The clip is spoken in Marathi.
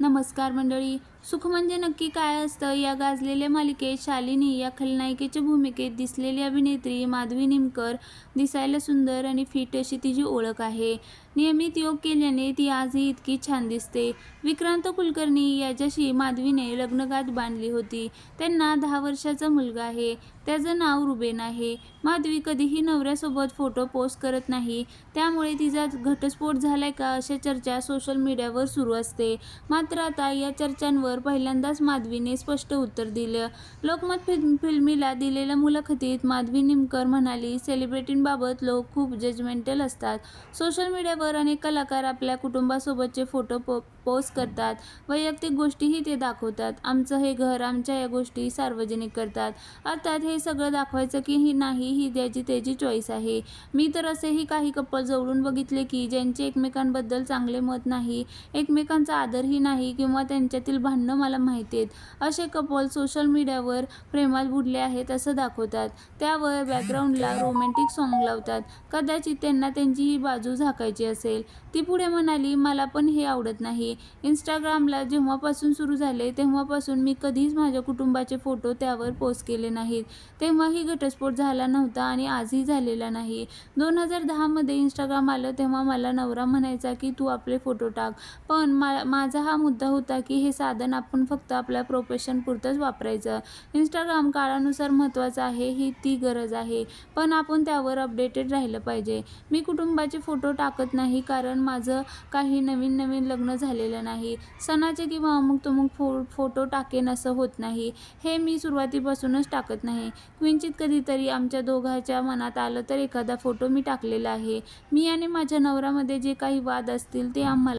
नमस्कार मंडळी. सुख म्हणजे नक्की काय असतं? या गाजलेल्या मालिकेत शालिनी या खलनायिकेच्या भूमिकेत दिसलेली अभिनेत्री माधवी निमकर दिसायला सुंदर आणि फिट अशी तिची ओळख आहे. नियमित योग केल्याने ती आजही इतकी छान दिसते. विक्रांत कुलकर्णी याच्याशी माधवीने लग्नगाठ बांधली होती. त्यांना दहा वर्षाचा मुलगा आहे. त्याचं नाव रुबेन आहे. माधवी कधीही नवऱ्यासोबत फोटो पोस्ट करत नाही. त्यामुळे तिचा घटस्फोट झालाय का अशा चर्चा सोशल मीडियावर सुरू असते. मात्र आता या चर्चांवर पहिल्यांदाच माधवीने स्पष्ट उत्तर दिलं. लोकमत फिल्म फिल्मीला दिलेल्या मुलाखतीत माधवी निमकर म्हणाली सेलिब्रिटींबाबत लोक खूप जजमेंटल असतात. सोशल मीडियावर अनेक कलाकार आपल्या कुटुंबासोबतचे फोटो पो पोस्ट करतात. वैयक्तिक गोष्टीही ते दाखवतात. आमचं हे घर आमच्या या गोष्टी सार्वजनिक करतात. अर्थात हे सगळं दाखवायचं की ही नाही ही त्याची त्याची चॉईस आहे. मी तर असेही काही कपल जवळून बघितले की ज्यांचे एकमेकांबद्दल चांगले मत नाही एकमेकांचा आदरही नाही किंवा त्यांच्यातील भांडणं मला माहिती आहेत. असे कपल सोशल मीडियावर प्रेमात बुडले आहेत असं दाखवतात. त्यावर बॅकग्राऊंडला रोमॅन्टिक सॉन्ग लावतात. कदाचित त्यांना त्यांची ही बाजू झाकायची असेल. ती पुढे म्हणाली मला पण हे आवडत नाही. इंस्टाग्रामला जेव्हापासून सुरू झाले तेव्हापासून मी कधीच माझ्या कुटुंबाचे फोटो त्यावर पोस्ट केले नाहीत. तेव्हाही घटस्फोट झाला नव्हता आणि आजही झालेला नाही. दोन हजार दहामध्ये इंस्टाग्राम आलं तेव्हा मला नवरा म्हणायचा की तू आपले फोटो टाक. पण मा माझा हा मुद्दा होता की हे साधन आपण फक्त आपल्या प्रोफेशन पुरतंच वापरायचं. इंस्टाग्राम काळानुसार महत्त्वाचं आहे ही ती गरज आहे. पण आपण त्यावर अपडेटेड राहिलं पाहिजे. मी कुटुंबाचे फोटो टाकत नाही कारण माझं काही नवीन नवीन लग्न झालेलं नाही. सणाचे किंवा अमुक तमुक फो फोटो टाकेन असं होत नाही. हे मी सुरुवातीपासूनच टाकत नाही. क्विंचित कधीतरी आमच्या दोघांच्या मनात आलं तर एखादा फोटो मी टाकलेला आहे. मी आणि माझ्या नवऱ्यामध्ये जे काही वाद असतील ते आम्हाला